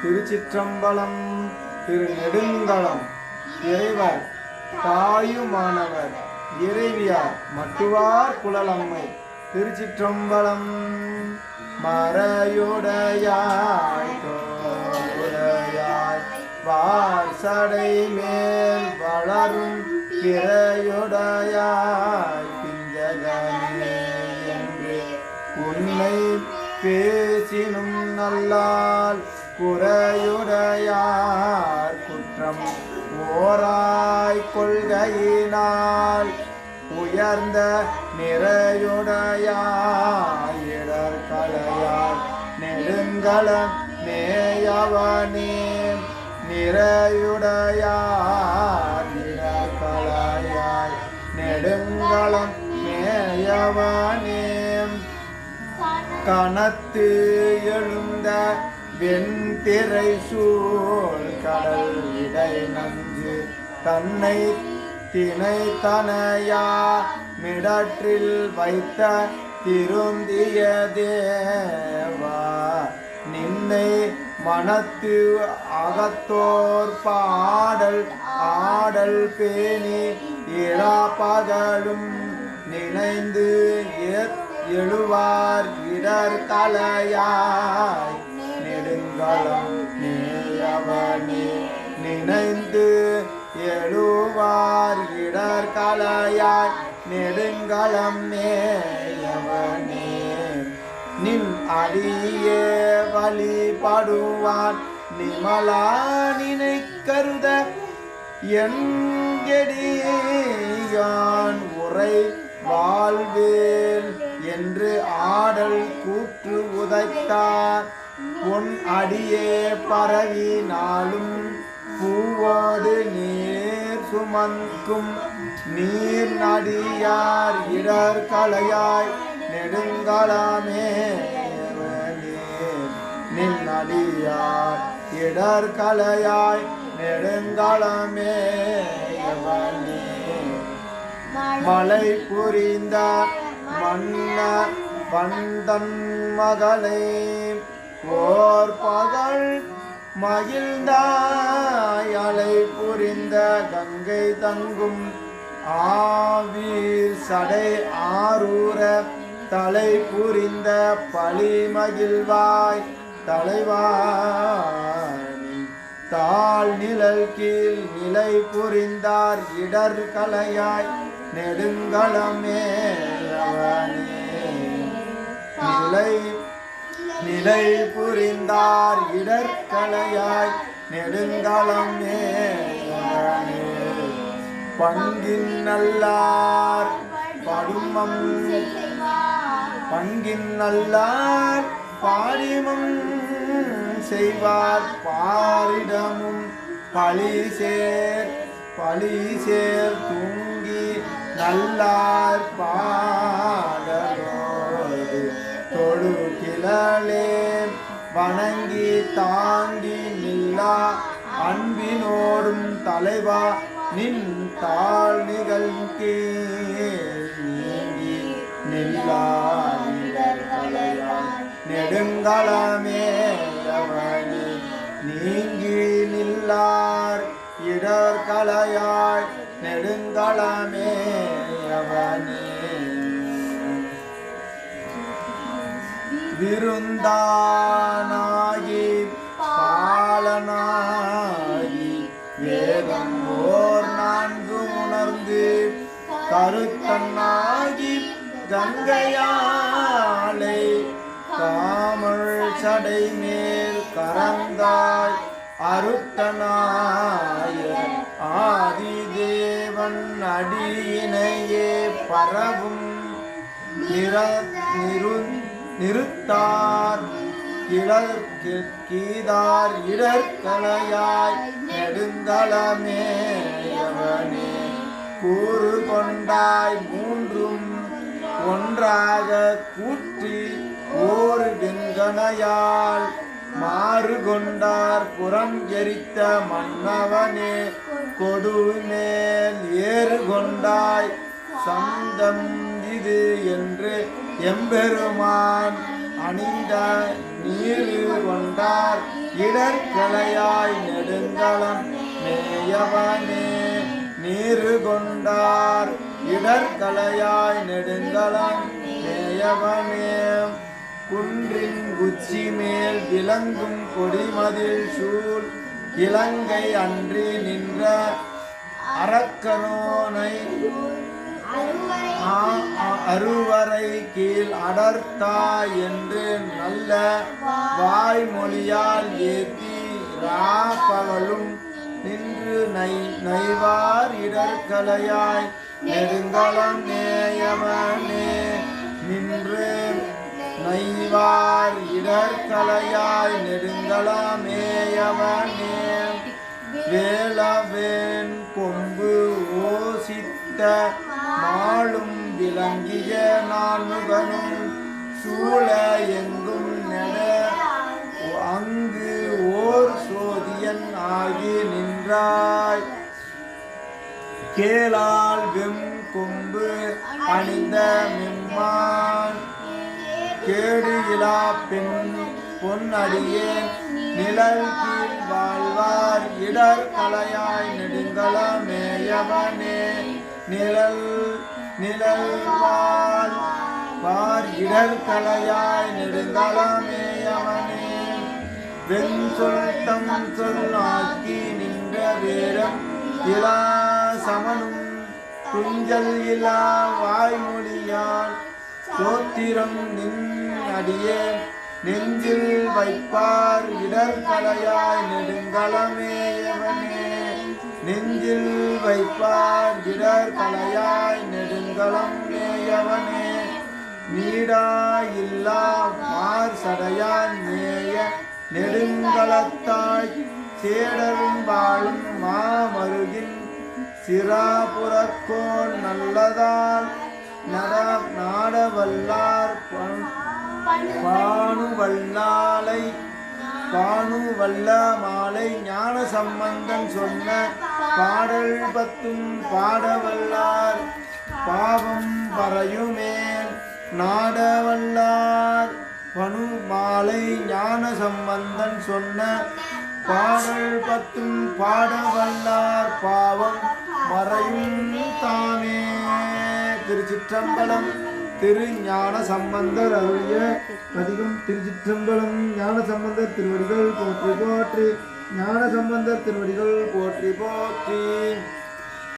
திருச்சிற்றம்பலம் திரு நெடுங்களம் இறைவர் தாயுமானவர் இறைவியார் மட்டுவார் குழலம்மை திருச்சிற்றம்பலம் மறையுடையாய் தோடையாய் வாசடை மேல் வளரும் பிறையுடையாய் குறையுடையார் குற்றம் ஓராய் கொள்கையினால் உயர்ந்த நிறையுடையாயிடர் கலையார் கலையாய் நெடுங்கள மேயவனே நிறையுடையார் இடர் கலையாய் நெடுங்களம் மேயவனே கணத்து எழுந்த வெண்திரை சூழ் கடல் இடை நஞ்சு தன்னை திணை தனையா மிடற்றில் வைத்த திருந்திய தேவா நின்னை மனத்து அகத்தோர் பாடல் ஆடல் பேணி இரா பகலும் நினைந்து எழுவார் இடர் தலையார் நெடுங்களம் நேயவனே நினைந்து எழுவார் இடர் கலையாய் நெடுங்களம் நேயவனே நின் அடியே வழிபடுவான் நிமலா நினை கருத என்கெடியான் உரை வாழ்வேல் என்று ஆடல் கூற்று உதைத்தார். உன் அடியே பரவி நாளும் பூவோடு நீர் சுமக்கும். நீர் நடியார் இடர் கலையாய் நெடுங்கலாமே. நின் நடியார் இடர் கலையாய் நெடுங்கலமே. மலை புரிந்த மன்ன வந்தன் மகளை. போர் பகல் மகிழ்ந்தாயலை புரிந்த கங்கை தங்கும். ஆவீர் சடை ஆரூர தலை புரிந்த பழி மகிழ்வாய். தலைவாணி தாழ் நிழல் கீழ் நிலை புரிந்தார் இடர் கலையாய். நெடுங்களமே நிலை நிலை புரிந்தார் இடர் கலையாய் பங்கின் நல்லார் படுமம். பங்கின் நல்லார் பாரிமம் செய்வார். பாரிடமும் பழி சேர் பழி சேர் தூங்கி நல்லார் பாடலும் மகளே வணங்கி தாங்கி நில்லா. அன்பினோடும் தலைவா நின் தாழ் நிகழ்கே நீங்கி நில்லா. நெடுங்கலமே நீங்கி நில்லார். இடர் கலையாய் விருந்தானாகி பாலனாகி வேதம் ஓர் நான்கு உணர்ந்து கருத்தன்னாகி கங்கையாலை காமல் சடை மேல் கரந்தாய் அருத்தனாய ஆதி தேவன் அடியினையே பரவும் நிற நிருந்த நிறுத்தார். கிளர் கீதார் இடர்களையாய் நெடுந்தளமே அவனே. கூறு கொண்டாய் மூன்றும் ஒன்றாக கூற்றி ஓர் வெங்கனையால் மாறு கொண்டார் புறம் எரித்த மன்னவனே. கொடு மேல் ஏறு கொண்டாய் சந்தம் இது என்று எம்பெருமான் அணிந்த நீரு கொண்டார். இடற்கலையாய் நெடுங்கலம் மேயவனே நீரு கொண்டார். இடற்கலையாய் நெடுங்கலம் மேயவனே குன்றின் உச்சி மேல் விளங்கும் கொடிமதில் சூழ் இலங்கை அன்றி நின்ற அரக்கனோனை அறுவரை கீழ் அடர்த்தா என்று நல்ல வாய்மொழியால் ஏத்தி ராப்பகலும் நின்று நை நைவார் இடர்கலையாய் நெடுங்கலம் நேயமனே நின்று நைவார் இடர்கலையாய் நெடுங்கலமேயவனே வேளவேன் கொம்பு ஓசித்த நாளும் விளங்கிய நான்முகனும் சூழ எங்கும் அங்கு ஓர் சோதியன் ஆகி நின்றாய். கேளால் வெம் கொம்பு அணிந்த மெம்மான். கேடு இலா பெண் பொன்னடியேன் நிழல் கீழ் வாழ்வார். இடர் கலையாய் நெடுங்கலமேயவனே நிழல் நிழல் வாழ் பார் இடர் கலையாய் நெடுங்கலமேயவனே வெண் சொல் தம் சொல் நின்ற வேரம் இலா சமனும். துஞ்சல் இலா வாய்மொழியால் சோத்திரம் நின் அடியே. நெஞ்சில் வைப்பார் இடர்களையாய் நெடுங்கலமேயவனே நெஞ்சில் வைப்பார் இடர்களையாய் நெடுங்கலம் மேயவனே. இல்லா மார் சடையான் மேய நெடுங்கலத்தாய் சேடரும் வாழும் மாமருகின் சிராபுரக்கோன் நல்லதால் நட நாடவல்லார் பண்- பானுவல்லாலை பானுவல்ல மாலை ஞான சம்பந்தன் சொன்ன பாடல் பத்தும் பாடவல்லார். பாவம் பறையுமே நாடவல்லார். பனு மாலை ஞான சம்பந்தன் சொன்ன பாடல் பத்தும் பாடவல்லார். பாவம் மறையும் தாமே. திருச்சிற்றம்பலம் திருஞான சம்பந்தர் அருளிய பதிகம் திருச்சிற்றம்பலம் ஞான சம்பந்தர் திருவடிகள் போற்றி போற்றி. ஞான சம்பந்தர் திருவடிகள் போற்றி போற்றி.